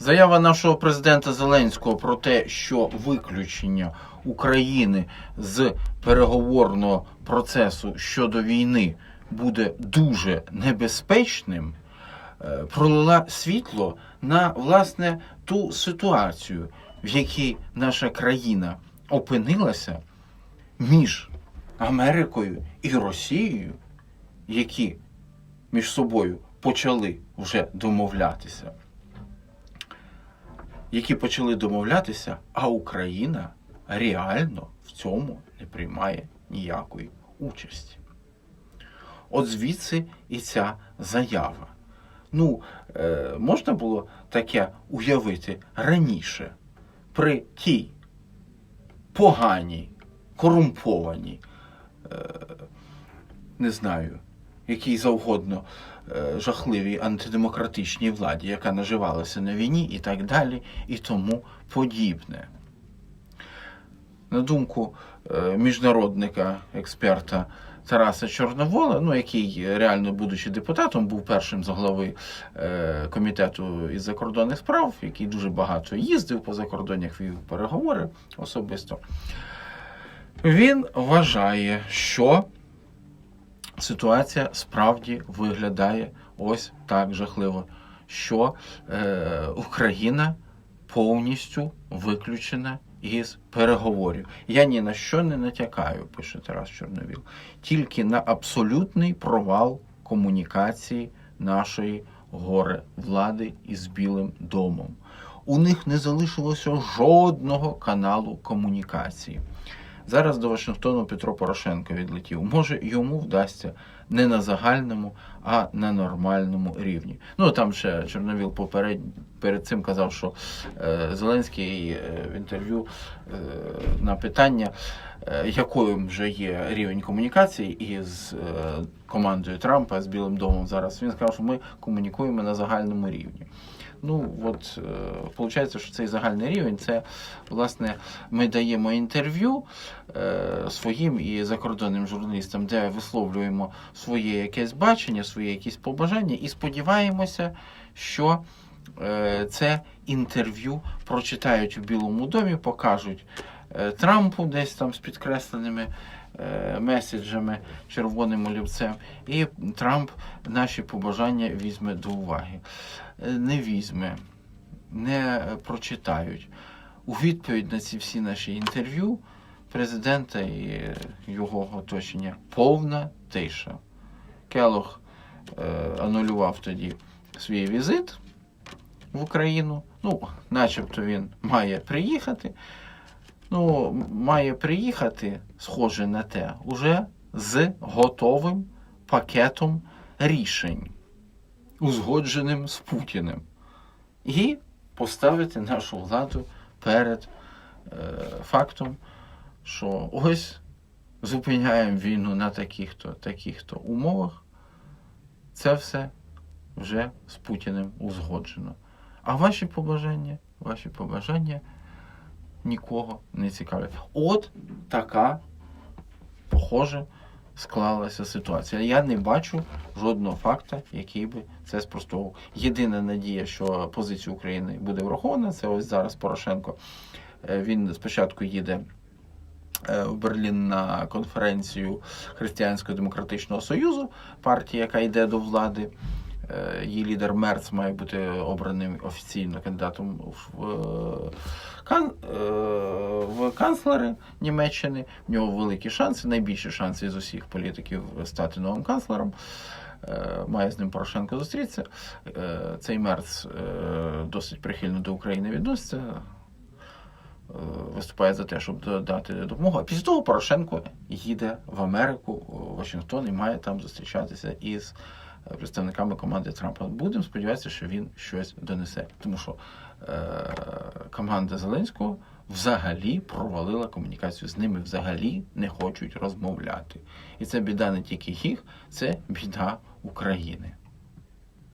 Заява нашого президента Зеленського про те, що виключення України з переговорного процесу щодо війни буде дуже небезпечним, е, пролила світло на власне ту ситуацію, в якій наша країна опинилася між Америкою і Росією, які між собою почали вже домовлятися. Які почали домовлятися, а Україна реально в цьому не приймає ніякої участі. От звідси і ця заява. Ну, е, можна було таке уявити раніше, при тій поганій, корумпованій, е, не знаю, якій завгодно е, жахливій антидемократичній владі, яка наживалася на війні і так далі, і тому подібне. На думку е, міжнародника, експерта Тараса Чорновола, ну, який реально, будучи депутатом, був першим з голови е, комітету із закордонних справ, який дуже багато їздив по закордоннях, вів переговори особисто. Він вважає, що ситуація справді виглядає ось так жахливо, що е, Україна повністю виключена із переговорів. Я ні на що не натякаю, пише Тарас Чорновіл, тільки на абсолютний провал комунікації нашої горе влади із Білим домом. У них не залишилося жодного каналу комунікації. Зараз до Вашингтону Петро Порошенко відлетів. Може, йому вдасться не на загальному, а на нормальному рівні. Ну там ще Чорновіл поперед перед цим казав, що е, Зеленський е, в інтерв'ю е, на питання, е, якою вже є рівень комунікації із е, командою Трампа з Білим домом зараз. Він сказав, що ми комунікуємо на загальному рівні. Ну, от виходить, що цей загальний рівень це власне ми даємо інтерв'ю е, своїм і закордонним журналістам, де висловлюємо своє якесь бачення, свої якісь побажання, і сподіваємося, що е, це інтерв'ю прочитають у Білому домі, покажуть е, Трампу десь там з підкресленими е, меседжами червоним олівцем, і Трамп наші побажання візьме до уваги. Не візьме, не прочитають. У відповідь на ці всі наші інтерв'ю президента і його оточення повна тиша. Келох е, анулював тоді свій візит в Україну. Ну, начебто він має приїхати. Ну, має приїхати, схоже на те, уже з готовим пакетом рішень, узгодженим з Путіним. І поставити нашу владу перед е, фактом, що ось зупиняємо війну на таких-то таких-то умовах. Це все вже з Путіним узгоджено. А ваші побажання, ваші побажання нікого не цікавлять. От така, похоже, склалася ситуація. Я не бачу жодного факта, який би це спростовував. Єдина надія, що позиція України буде врахована, це ось зараз Порошенко. Е, Він спочатку їде в Берлін на конференцію Християнсько-демократичного союзу, партія, яка йде до влади. Е, Її лідер Мерц має бути обраним офіційно кандидатом в, е, кан, е, в канцлери Німеччини. В нього великі шанси, найбільші шанси з усіх політиків стати новим канцлером. Е, Має з ним Порошенко зустрітися. Е, Цей Мерц е, досить прихильно до України відноситься. Виступає за те, щоб дати допомогу. А після того Порошенко їде в Америку, в Вашингтон і має там зустрічатися із е, представниками команди Трампа. Будемо сподіватися, що він щось донесе. Тому що е, команда Зеленського взагалі провалила комунікацію з ними, взагалі не хочуть розмовляти. І це біда не тільки їх, це біда України.